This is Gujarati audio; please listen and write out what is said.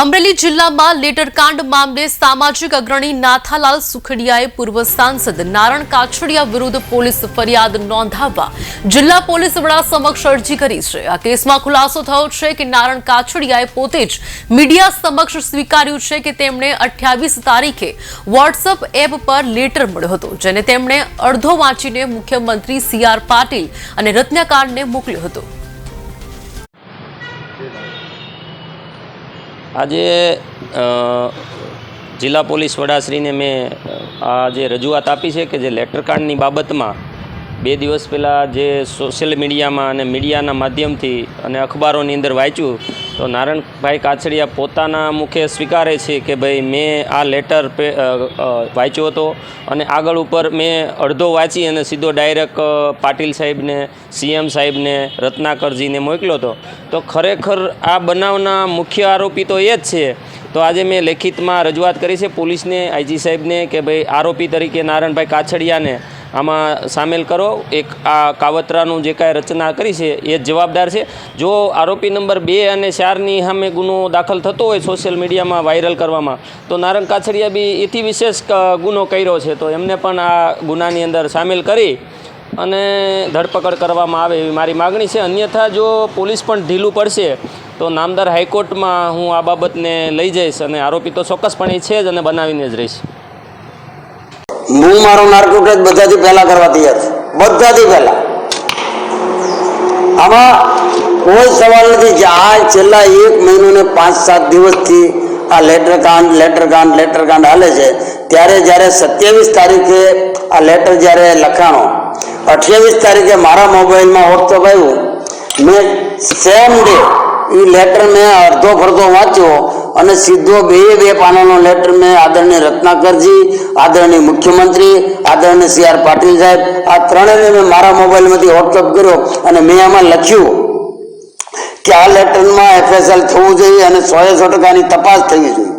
અમરેલી જિલ્લામાં લેટરકાંડ મામલે સામાજિક અગ્રણી નાથાલાલ સુખડિયાએ પૂર્વ સાંસદ નારણ કાછડિયા વિરુદ્ધ પોલીસ ફરિયાદ નોંધાવવા જિલ્લા પોલીસ વડા સમક્ષ અરજી કરી છે. આ કેસમાં ખુલાસો થયો છે કે નારણ કાછડિયાએ પોતે જ મીડિયા સમક્ષ સ્વીકાર્યું છે કે તેમણે અઠ્યાવીસ તારીખે વોટ્સઅપ એપ પર લેટર મળ્યો હતો, જેને તેમણે અડધો વાંચીને મુખ્યમંત્રી સી આર પાટીલ અને રત્નકાંડને મોકલ્યો હતો. આજે જિલ્લા પોલીસ વડાશ્રીને મેં આ જે રજૂઆત આપી છે કે જે લેટરકાર્ડની બાબતમાં બે દિવસ પહેલાં જે સોશિયલ મીડિયામાં અને મીડિયાના માધ્યમથી અને અખબારોની અંદર વાંચ્યું તો નારણભાઈ કાછડિયા પોતાના મુખે સ્વીકારે છે કે ભાઈ મેં આ લેટર વાંચ્યો હતો અને આગળ ઉપર મેં અડધો વાંચી અને સીધો ડાયરેક્ટ પાટીલ સાહેબને, સીએમ સાહેબને, રત્નાકરજીને મોકલ્યો હતો. તો ખરેખર આ બનાવના મુખ્ય આરોપી તો એ જ છે. તો આજે મેં લેખિતમાં રજૂઆત કરી છે પોલીસને, આઈજી સાહેબને કે ભાઈ આરોપી તરીકે નારાયણભાઈ કાછડિયાને આમાં સામેલ કરો. એક આ કાવતરાનું જે કાંઈ રચના કરી છે, એ જ જવાબદાર છે. જો આરોપી નંબર બે અને ચારની સામે ગુનો દાખલ થતો હોય સોશિયલ મીડિયામાં વાયરલ કરવામાં, તો નારંગ કાછડિયા બી એથી વિશેષ ગુનો કર્યો છે. તો એમને પણ આ ગુનાની અંદર સામેલ કરી અને ધરપકડ કરવામાં આવે એવી મારી માગણી છે. અન્યથા જો પોલીસ પણ ઢીલું પડશે, તો નામદાર હાઈકોર્ટમાં હું આ બાબતને લઈ જઈશ અને આરોપી તો ચોક્કસપણે છે જ અને બનાવીને જ રહીશ. હું મારો નાર્કો બધાથી પહેલા કરવા તૈયાર છું. બધાથી પહેલા. આમાં કોઈ સવાલ નથી કે આ છેલ્લા એક મહિનો પાંચ સાત દિવસથી આ લેટર કાંડ લેટર કાંડ લેટર કાંડ હાલે છે. ત્યારે જ્યારે સત્યાવીસ તારીખે આ લેટર જ્યારે લખાણો, અઠ્યાવીસ તારીખે મારા મોબાઈલમાં વોટ્સઅપ આવ્યું. મેં સેમ ડે એ લેટર મેં અડધો ફરધો વાંચ્યો. અને સીધો બે બે પાનાનો લેટર મેં આદરણીય રત્નાકરજી, આદરણીય મુખ્યમંત્રી, આદરણીય સી આર પાટીલ સાહેબ, આ ત્રણેયને મેં મારા મોબાઈલમાંથી વોટ્સઅપ કર્યો અને મેં આમાં લખ્યું કે આ લેટરમાં એફએસએલ થવું જોઈએ અને સો સો ટકાની તપાસ થવી જોઈએ